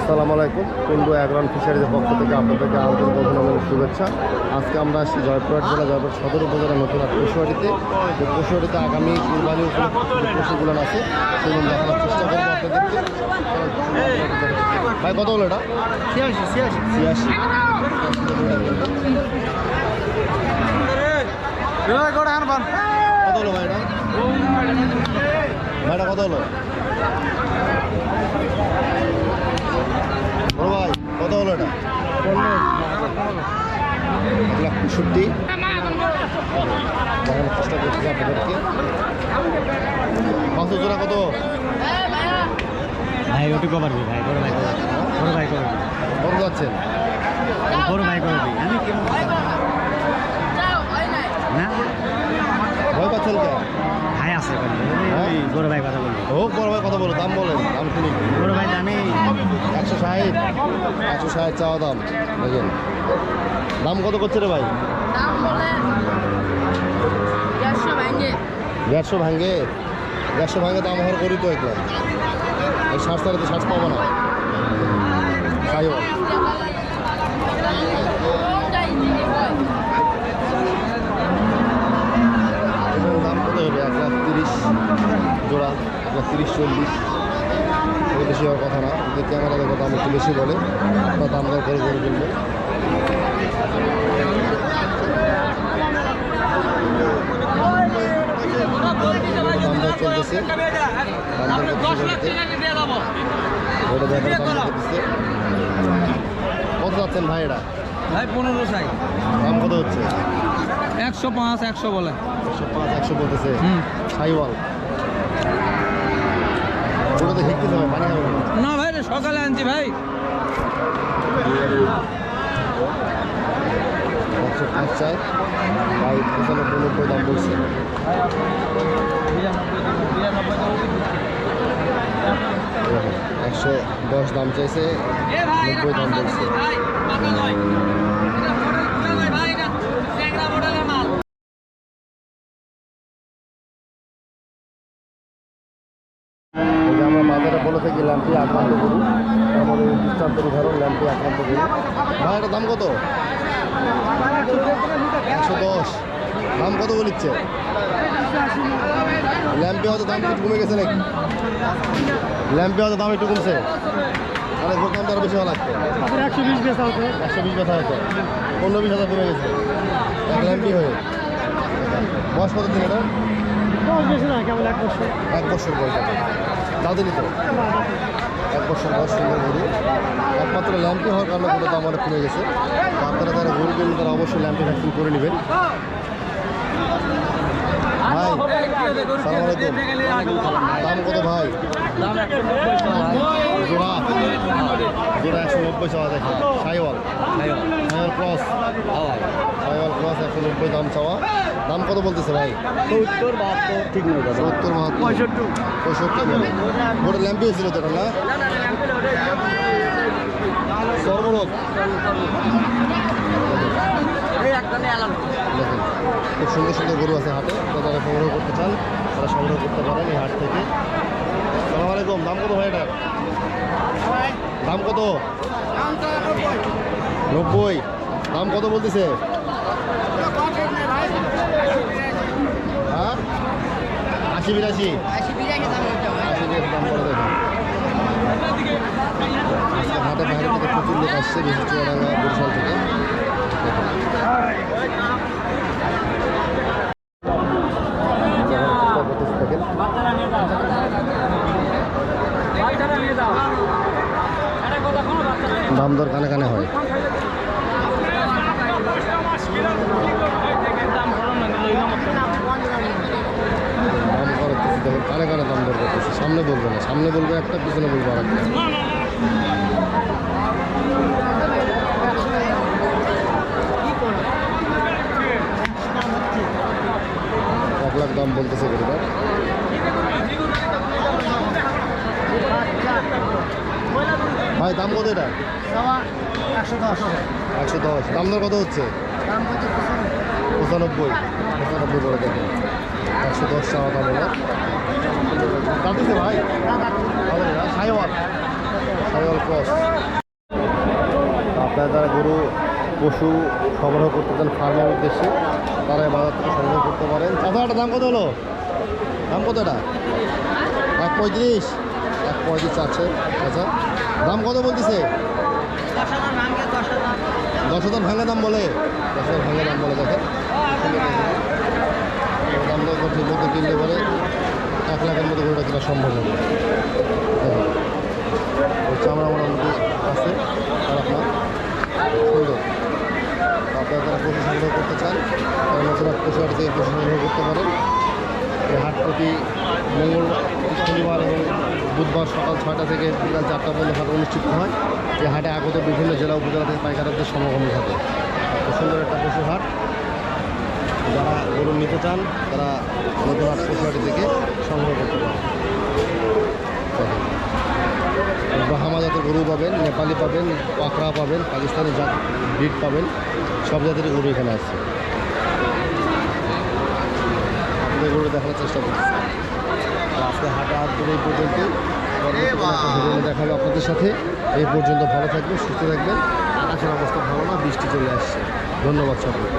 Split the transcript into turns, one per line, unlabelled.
আসসালামু আলাইকুম। কুন্ডু অ্যাগ্রন ফিশারিজের পক্ষ থেকে আপনাদেরকে আন্তরিক অভিনন্দন শুভেচ্ছা। আজকে আমরা আসছি জয়পুরহাট জেলা জয়পুর সদর উপজেলা নতুন হাট পশুহাটিতে। যে পশুহাটিতে আগামী কুরবানি পশুগুলো আছে সেগুলো দেখানোর চেষ্টা করব আপনাদেরকে। ভাই কত হলো এটা?
ছিয়াশি ছিয়াশি।
ছিয়াশি। কত হলো ভাই এটা? ভাইটা কত হলো? বড় ভাই কত হলো এটা এক লাখ পঁয়ষট্টি। চেষ্টা করছি আপনাদেরকে। জোড়া কত?
ভাই ওটি কবার ভাই বড় ভাই বড় ভাই করবি
কত যাচ্ছেন?
বড় ভাই করবি আমি না।
ভয় পাচ্ছেন কে
ভাই আছে? বড় ভাই কথা বলবি।
হোক বড় ভাই কত বলো দাম বলেন দাম শুনি
বড় ভাই দামি
একশো ষাট। একশো ষাট চাওয়া দাম দেখেন। দাম কত করছে রে ভাই?
দেড়শো ভাঙে।
দেড়শো ভাঙে? দাম হওয়ার করি তো একদম এই সাড়ে তো ষাট পাবো না। হোক দাম কত হবে? এক লাখ তিরিশ জোড়া এক লাখ তিরিশ চল্লিশ। বেশি হওয়ার কথা না। যদি ক্যামেরা দেখো দাম একটু বেশি বলে বা দাম দর করে করে চলতেছে। করতেছে কত যাচ্ছেন ভাই এটা
ভাই পনেরো সাই
দাম কত হচ্ছে?
একশো পাঁচ একশো বলে।
একশো পাঁচ একশো বলতেছে। সাইওয়াল ওটা তো হিটতে হবে পানি হবে না
ভাই সকালে আনছি ভাই।
একশো পাঁচ চার ভাই পঁচানব্বই নব্বই দাম বলছে। এরকম। একশো দশ দাম চাইছে নব্বই দাম বলছে। যে আমরা বাজারে বলে থাকি ল্যাম্পি আক্রান্ত করি তার মধ্যে দৃষ্টান্তের উদাহরণ ল্যাম্পি আক্রান্ত করি ভাই এটার দাম কত? একশো দশ। দাম কত বলিচ্ছে? ল্যাম্পে হয়তো দাম একটু কমে গেছে নাকি? ল্যাম্পে হয়তো দাম একটু কমছে। তাহলে ঘোর দাম তো বেশি হওয়া লাগতো
একশো বিশ বেশ আছে
একশো বিশ কথা হতো পনেরো বিশ হাজার কমে গেছে। এক ল্যাম্পি হয়ে। বয়স কত দিন এটা
বেশি না কেমন এক বছর।
এক বছর বয়স। দাদিনি তো। এক বছর বয়স সুন্দর গরু একমাত্র ল্যাম্পে হওয়ার কারণে গরুর দাম অনেক কমে গেছে। আপনারা যারা গরু কিনবেন তারা অবশ্যই ল্যাম্পে ভ্যাকসিন করে নেবেন। ভাই সালাম আলাইকুম। দাম কত ভাই? জোড়া? জোড়া একশো নব্বই চাওয়া দেখেন সাইওয়াল? সাইওয়াল। ক্রস? সাইওয়াল ক্রস একশো নব্বই দাম চাওয়া। দাম কত বলতেছে ভাই?
সত্তর বাহাত্তর ঠিক নেই
সত্তর বাহাত্তর।
পঁয়ষট্টি।
পঁয়ষট্টি ওটা ল্যাম্পি হয়েছিল তো না? খুব সুন্দর সুন্দর গরু আছে হাটে। যারা সংগ্রহ করতে চান তারা সংগ্রহ করতে পারেন এই হাট থেকে। সালাম আলাইকুম দাম কত ভাই এটার? দাম কত? নব্বই। দাম কত বলতেছে? আশি বিরাশি। আশি বিরাশি দাম আজকে হাটে বাইরে থেকে প্রচুর লোক আসছে বেশি চুয়াডাঙ্গা বরিশাল থেকে। দাম দর কানে কানে হয় দাম করতেছে দেখেন কানে কানে দাম দর করতেছে সামনে বলবে না, সামনে বলবে একটা, পিছনে বলবে আর একটা এক লাখ দাম বলতেছে গরুটা ভাই, দাম কত এটা?
একশো দশ।
দাম দর কত হচ্ছে? পঁচানব্বই। পঁচানব্বই করে দেখেন। একশো দশ টাকা দাম কাটিছে ভাই। সাইওয়াল। সাইওয়াল ক্রস। আপনারা যারা গরু, পশু সংগ্রহ করতে চান ফার্মের উদ্দেশ্যে, তারা বাজার থেকে সংগ্রহ করতে পারেন। এটা দাম কত হলো? দাম কত এটা? এক পঁয়ত্রিশ। এক পঁয়ত্রিশ আছে আচ্ছা দাম কত বলতেছে? দশ হাজার ভাঙে দাম বলে। দশ হাজার ভাঙে দাম বলে, দেখেন। দাম ঠিক মতো কিনলে পরে। এক লাখের মতো গরুটা কেনা সম্ভব হবে। চামড়া মোটামুটি আছে, আর আপনার? সুন্দর। আপনারা যারা পশু সংগ্রহ করতে চান, তারা নতুন হাট পশু হাট থেকে পশু সংগ্রহ করতে পারেন। হাট প্রতি মঙ্গল, শনিবার এবং বুধবার সকাল ছয়টা থেকে বিকাল চারটা পর্যন্ত হাট অনুষ্ঠিত হয়। এই হাটে আগত বিভিন্ন জেলা উপজেলা থেকে পাইকারদের সমাগম খুব সুন্দর একটা পশু হাট। যারা গরু নিতে চান, তারা নতুন হাট পশু হাটি থেকে সংগ্রহ করতে পারেন। ব্রাহ্মা জাতের গরু পাবেন, নেপালি পাবেন, পাকড়া পাবেন, পাকিস্তানি জাত ব্রিড পাবেন, সব জাতের গরু এখানে আছে। আপনাদের গরু দেখার চেষ্টা করতেছি তো আজকে হাটে হাট ধরে এই পর্যন্তই পরবর্তী কোনো একটা ভিডিও নিয়ে দেখা হবে আপনাদের সাথে। এই পর্যন্ত ভালো থাকবেন, সুস্থ থাকবেন। আকাশের অবস্থা ভালো না, বৃষ্টি চলে আসছে। ধন্যবাদ সকলকে।